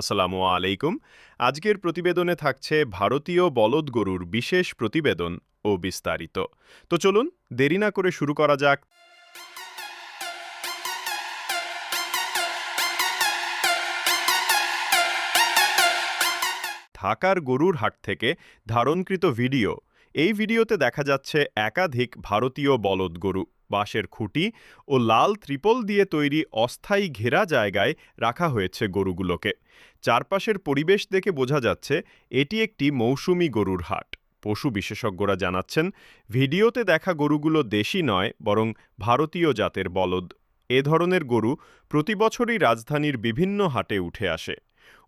আসসালামু আলাইকুম। আজকের প্রতিবেদনে থাকছে ভারতীয় বলদ গরুর বিশেষ প্রতিবেদন ও বিস্তারিত। তো চলুন দেরি না করে শুরু করা যাক। ঢাকার গরুর হাট থেকে ধারণকৃত ভিডিও। এই ভিডিওতে দেখা যাচ্ছে একাধিক ভারতীয় বলদ গরু। বাঁশের খুঁটি ও লাল ত্রিপল দিয়ে তৈরি অস্থায়ী ঘেরা জায়গায় রাখা হয়েছে গরুগুলোকে। চারপাশের পরিবেশ দেখে বোঝা যাচ্ছে এটি একটি মৌসুমি গরুর হাট। পশু বিশেষজ্ঞরা জানাচ্ছেন, ভিডিওতে দেখা গরুগুলো দেশি নয়, বরং ভারতীয় জাতের বলদ। এ ধরনের গরু প্রতি বছরই রাজধানীর বিভিন্ন হাটে উঠে আসে।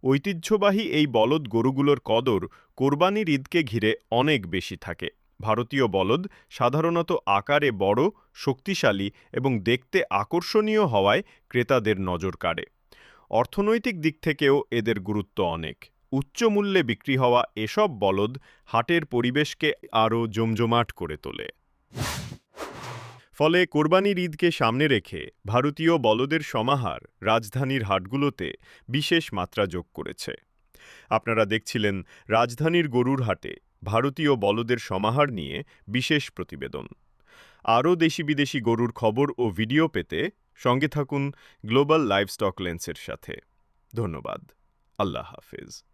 ঐতিহ্যবাহী এই বলদ গরুগুলোর কদর কোরবানির ঈদকে ঘিরে অনেক বেশি থাকে। ভারতীয় বলদ সাধারণত আকারে বড়, শক্তিশালী এবং দেখতে আকর্ষণীয় হওয়ায় ক্রেতাদের নজর কাড়ে। অর্থনৈতিক দিক থেকেও এদের গুরুত্ব অনেক। উচ্চ মূল্যে বিক্রি হওয়া এসব বলদ হাটের পরিবেশকে আরও জমজমাট করে তোলে। ফলে কোরবানির ঈদকে সামনে রেখে ভারতীয় বলদের সমাহার রাজধানীর হাটগুলোতে বিশেষ মাত্রা যোগ করেছে। আপনারা দেখছিলেন রাজধানীর গরুর হাটে ভারতীয় বলদের সমাহার নিয়ে বিশেষ প্রতিবেদন। আরও দেশি বিদেশি গরুর খবর ও ভিডিও পেতে সঙ্গে থাকুন গ্লোবাল লাইভস্টক লেন্সের সাথে। ধন্যবাদ। আল্লাহ হাফেজ।